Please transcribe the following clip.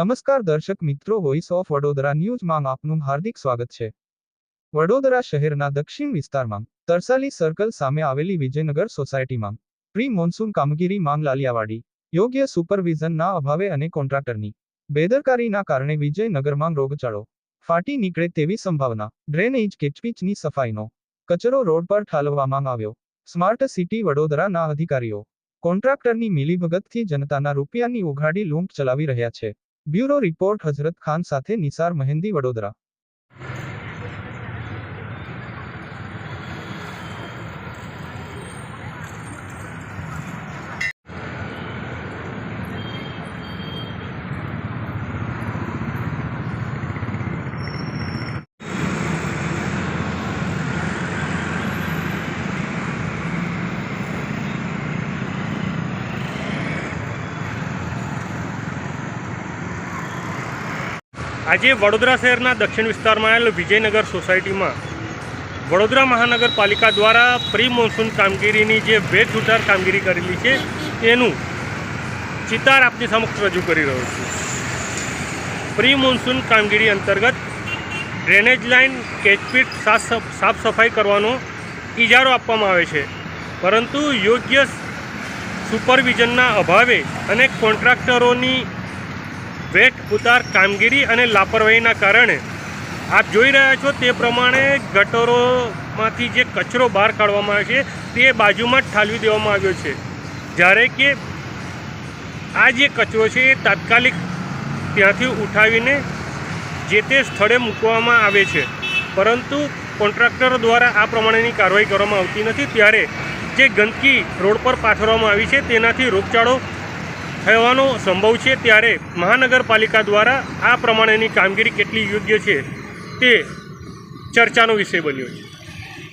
નમસ્કાર દર્શક મિત્રો વોઇસ ઓફ વડોદરા ન્યૂઝમાં આપનું હાર્દિક સ્વાગત છે. વડોદરા શહેરના દક્ષિણ વિસ્તારમાં તરસાલી સર્કલ સામે આવેલી વિજયનગર સોસાયટીમાં પ્રી મોન્સૂન કામગીરી માંગ લાલિયાવાડી. યોગ્ય સુપરવિઝનના અભાવે અને કોન્ટ્રાક્ટરની બેદરકારીના કારણે વિજયનગરમાં રોગચાળો ફાટી નીકળે તેવી સંભાવના ડ્રેનેજ કેચપીચની સફાઈનો કચરો રોડ પર ઠાલવવામાં આવ્યો. સ્માર્ટ સિટી વડોદરાના અધિકારીઓ કોન્ટ્રાક્ટરની મિલીભગતથી જનતાના રૂપિયાની ઉઘાડી લૂંટ ચલાવી રહ્યા છે. બ્યુરો રિપોર્ટ હઝરત ખાન સાથે નિસાર મહેંદી વડોદરા. આજે વડોદરા શહેરના દક્ષિણ વિસ્તારમાં આવેલ વિજયનગર સોસાયટીમાં વડોદરા મહાનગરપાલિકા દ્વારા પ્રી મોન્સૂન કામગીરીની જે ઉતાર કામગીરી કરેલી છે તેનું ચિતાર આપની સમક્ષ રજૂ કરી રહ્યો છું. પ્રી મોન્સૂન કામગીરી અંતર્ગત ડ્રેનેજ લાઇન, કેચપીટ સાફ સફાઈ કરવાનો ઇજારો આપવામાં આવે છે. પરંતુ યોગ્ય સુપરવિઝનના અભાવે અને કોન્ટ્રાક્ટરોની વેટ ઉતાર કામગીરી અને લાપરવાહીના કારણે આપ જોઈ રહ્યા છો તે પ્રમાણે ગટરોમાંથી જે કચરો બહાર કાઢવામાં આવે છે, તે બાજુમાં ઠાલવી દેવામાં આવ્યો છે. જ્યારે કે આ જે કચરો છે એ તાત્કાલિક ત્યાંથી ઉઠાવીને જે તે સ્થળે મૂકવામાં આવે છે. પરંતુ કોન્ટ્રાક્ટર દ્વારા આ પ્રમાણેની કાર્યવાહી કરવામાં આવતી નથી. ત્યારે જે ગંદકી રોડ પર પાથરવામાં આવી છે, તેનાથી રોગચાળો થવાનો સંભવ છે ત્યારે મહાનગરપાલિકા દ્વારા આ પ્રમાણેની કામગીરી કેટલી યોગ્ય છે તે ચર્ચાનો વિષય બન્યો છે.